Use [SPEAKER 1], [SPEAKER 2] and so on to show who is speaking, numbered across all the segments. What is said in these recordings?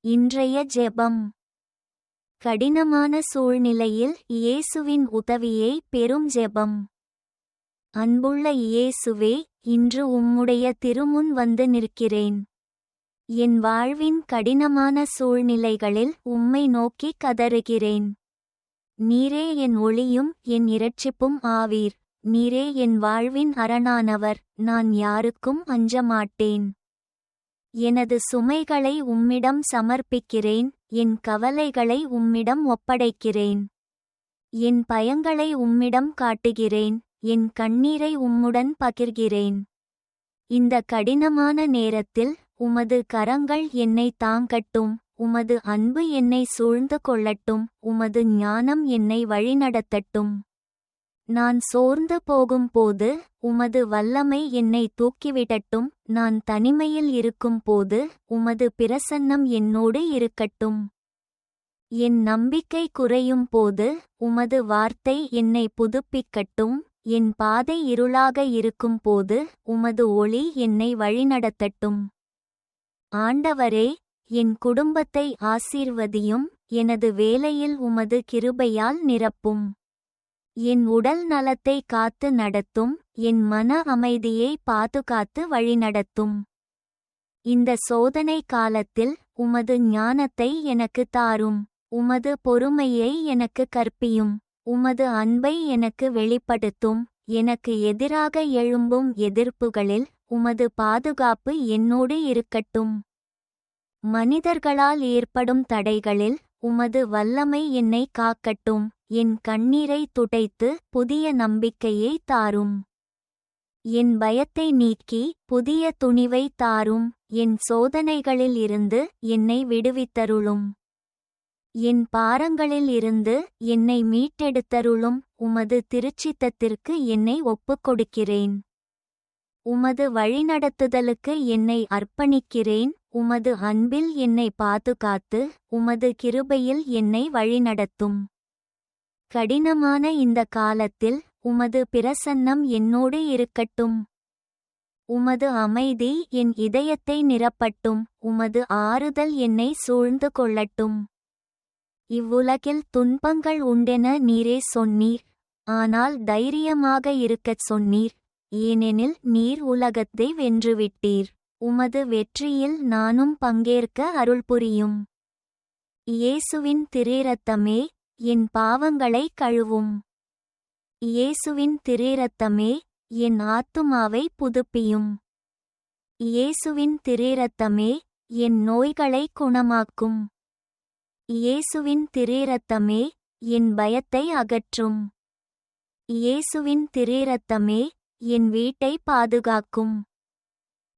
[SPEAKER 1] இன்றைய ஜெபம். கடினமான சூழ்நிலையில் இயேசுவின் உதவியை பெறும் ஜெபம். அன்புள்ள இயேசுவே இன்று உம்முடைய திருமுன் வந்து நிற்கிறேன். என் வாழ்வின் கடினமான சூழ்நிலைகளில் உம்மை நோக்கி கதறுகிறேன். நீரே என் ஒளியும் என் இரட்சிப்பும் ஆவீர். நீரே என் வாழ்வின் அரணானவர். நான் யாருக்கும் அஞ்ச மாட்டேன் எனது சுமைகளை உம்மிடம் சமர்ப்பிக்கிறேன் என் கவலைகளை உம்மிடம் ஒப்படைக்கிறேன். என் பயங்களை உம்மிடம் காட்டுகிறேன் என் கண்ணீரை உம்முடன் பகிர்கிறேன். இந்த கடினமான நேரத்தில் உமது கரங்கள் என்னை தாங்கட்டும் உமது அன்பு என்னை சூழ்ந்து கொள்ளட்டும் உமது ஞானம் என்னை வழிநடத்தட்டும். நான் சோர்ந்து போகும்போது உமது வல்லமை என்னை தூக்கிவிடட்டும் நான் தனிமையில் இருக்கும் போது உமது பிரசன்னம் என்னோடு இருக்கட்டும். என் நம்பிக்கை குறையும் போது உமது வார்த்தை என்னை புதுப்பிக்கட்டும் என் பாதை இருளாக இருக்கும் போது உமது ஒளி என்னை வழிநடத்தட்டும். ஆண்டவரே என் குடும்பத்தை ஆசீர்வதியும் எனது வேலையில் உமது கிருபையால் நிரப்பும். என் உடல் நலத்தை காத்து நடத்தும் என் மன அமைதியை பாதுகாத்து வழிநடத்தும் இந்த சோதனை காலத்தில் உமது ஞானத்தை எனக்கு தாரும் உமது பொறுமையை எனக்கு கற்பியும் உமது அன்பை எனக்கு வெளிப்படுத்தும் எனக்கு எதிராக எழும்பும் எதிர்ப்புகளில் உமது பாதுகாப்பு என்னோடு இருக்கட்டும். மனிதர்களால் ஏற்படும் தடைகளில் உமது வல்லமை என்னை காக்கட்டும் என் கண்ணீரை துடைத்து புதிய நம்பிக்கையை தாரும். என் பயத்தை நீக்கி புதிய துணிவை தாரும் என் சோதனைகளில் இருந்து என்னை விடுவித்தருளும். என் பாரங்களில் இருந்து என்னை மீட்டெடுத்தருளும் உமது திருச்சித்தத்திற்கு என்னை ஒப்புக்கொடுக்கிறேன். உமது வழிநடத்துதலுக்கு என்னை அர்ப்பணிக்கிறேன் உமது அன்பில் என்னை பாதுகாத்து உமது கிருபையில் என்னை வழிநடத்தும். கடினமான இந்த காலத்தில் உமது பிரசன்னம் என்னோடு இருக்கட்டும். உமது அமைதி என் இதயத்தை நிரப்பட்டும் உமது ஆறுதல் என்னை சூழ்ந்து கொள்ளட்டும். இவ்வுலகில் துன்பங்கள் உண்டென நீரே சொன்னீர் ஆனால் தைரியமாக இருக்கச் சொன்னீர். ஏனெனில் நீர் உலகத்தை வென்றுவிட்டீர். உமது வெற்றியில் நானும் பங்கேற்க அருள் புரியும். இயேசுவின் திரீரத்தமே என் பாவங்களை கழுவும். இயேசுவின் திரீரத்தமே என் ஆத்துமாவை புதுப்பியும். இயேசுவின் திரீரத்தமே என் நோய்களை குணமாக்கும். இயேசுவின் திரீரத்தமே என் பயத்தை அகற்றும். இயேசுவின் திரீரத்தமே என் வீட்டை பாதுகாக்கும்.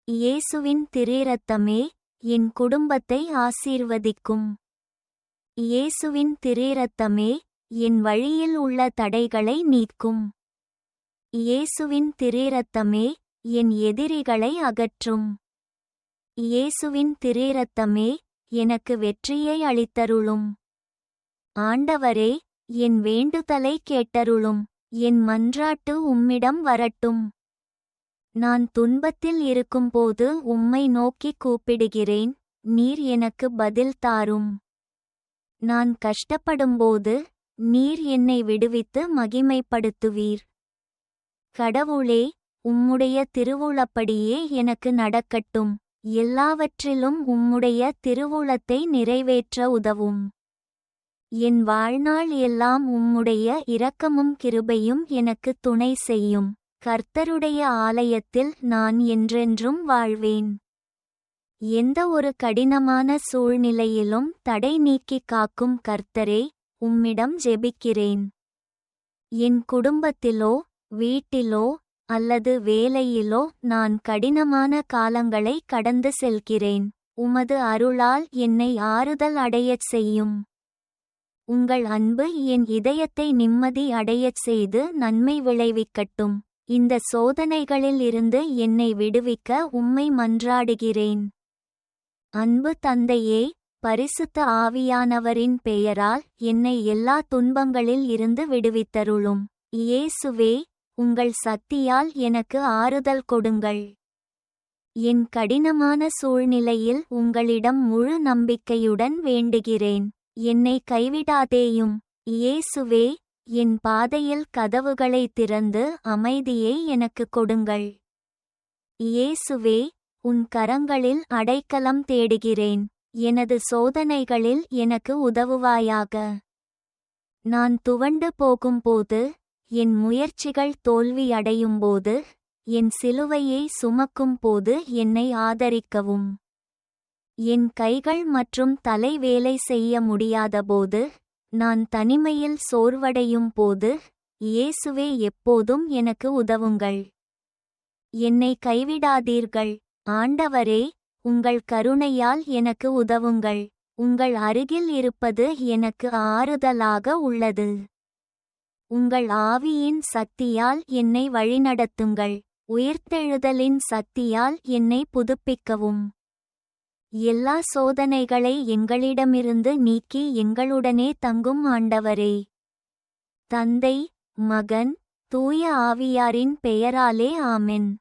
[SPEAKER 1] இயேசுவின் திரீரத்தமே என் குடும்பத்தை ஆசீர்வதிக்கும். இயேசுவின் திரீரத்தமே என் வழியில் உள்ள தடைகளை நீக்கும். இயேசுவின் திரீரத்தமே என் எதிரிகளை அகற்றும். இயேசுவின் திரீரத்தமே எனக்கு வெற்றியை அளித்தருளும். ஆண்டவரே என் வேண்டுதலை கேட்டருளும். என் மன்றாட்டு உம்மிடம் வரட்டும். நான் துன்பத்தில் இருக்கும்போது உம்மை நோக்கிக் கூப்பிடுகிறேன் நீர் எனக்கு பதில் தாரும். நான் கஷ்டப்படும்போது நீர் என்னை விடுவித்து மகிமைப்படுத்துவீர். கடவுளே உம்முடைய திருவுளப்படியே எனக்கு நடக்கட்டும் எல்லாவற்றிலும் உம்முடைய திருவுளத்தை நிறைவேற்ற உதவும். என் வாழ்நாள் எல்லாம் உம்முடைய இரக்கமும் கிருபையும் எனக்கு துணை செய்யும். கர்த்தருடைய ஆலயத்தில் நான் என்றென்றும் வாழ்வேன். எந்த ஒரு கடினமான சூழ்நிலையிலும் தடை நீக்கி காக்கும் கர்த்தரே உம்மிடம் ஜெபிக்கிறேன். என் குடும்பத்திலோ வீட்டிலோ அல்லது வேலையிலோ நான் கடினமான காலங்களை கடந்து செல்கிறேன். உமது அருளால் என்னை ஆறுதல் அடையச் செய்யும். உங்கள் அன்பு என் இதயத்தை நிம்மதி அடையச் செய்து நன்மை விளைவிக்கட்டும். இந்த சோதனைகளில் இருந்து என்னை விடுவிக்க உம்மை மன்றாடுகிறேன். அன்பு தந்தையே பரிசுத்த ஆவியானவரின் பெயரால் என்னை எல்லா துன்பங்களில் இருந்து விடுவித்தருளும். இயேசுவே உங்கள் சக்தியால் எனக்கு ஆறுதல் கொடுங்கள். என் கடினமான சூழ்நிலையில் உங்களிடம் முழு நம்பிக்கையுடன் வேண்டுகிறேன். என்னை கைவிடாதேயும். இயேசுவே என் பாதையில் கதவுகளை திறந்து அமைதியை எனக்கு கொடுங்கள். இயேசுவே உன் கரங்களில் அடைக்கலம் தேடுகிறேன். எனது சோதனைகளில் எனக்கு உதவுவாயாக. நான் துவண்டு போகும்போது என் முயற்சிகள் தோல்வியடையும்போது என் சிலுவையை சுமக்கும்போது என்னை ஆதரிக்கவும். என் கைகள் மற்றும் தலை வேலை செய்ய முடியாதபோது நான் தனிமையில் சோர்வடையும் போது இயேசுவே எப்போதும் எனக்கு உதவுங்கள். என்னை கைவிடாதீர்கள். ஆண்டவரே உங்கள் கருணையால் எனக்கு உதவுங்கள். உங்கள் அருகில் இருப்பது எனக்கு ஆறுதலாக உள்ளது. உங்கள் ஆவியின் சக்தியால் என்னை வழிநடத்துங்கள். உயிர்த்தெழுதலின் சக்தியால் என்னை புதுப்பிக்கவும். எல்லா சோதனைகளை எங்களிடமிருந்து நீக்கி எங்களுடனே தங்கும் ஆண்டவரே. தந்தை மகன் தூய ஆவியாரின் பெயராலே ஆமென்.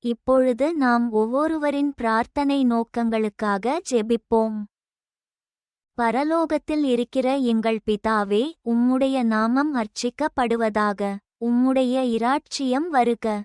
[SPEAKER 1] இப்பொழுது நாம் ஒவ்வொருவரின் பிரார்த்தனை நோக்கங்களுக்காக ஜெபிப்போம். பரலோகத்தில் இருக்கிற எங்கள் பிதாவே உம்முடைய நாமம் அர்ச்சிக்கப்படுவதாக உம்முடைய இராட்சியம் வருக.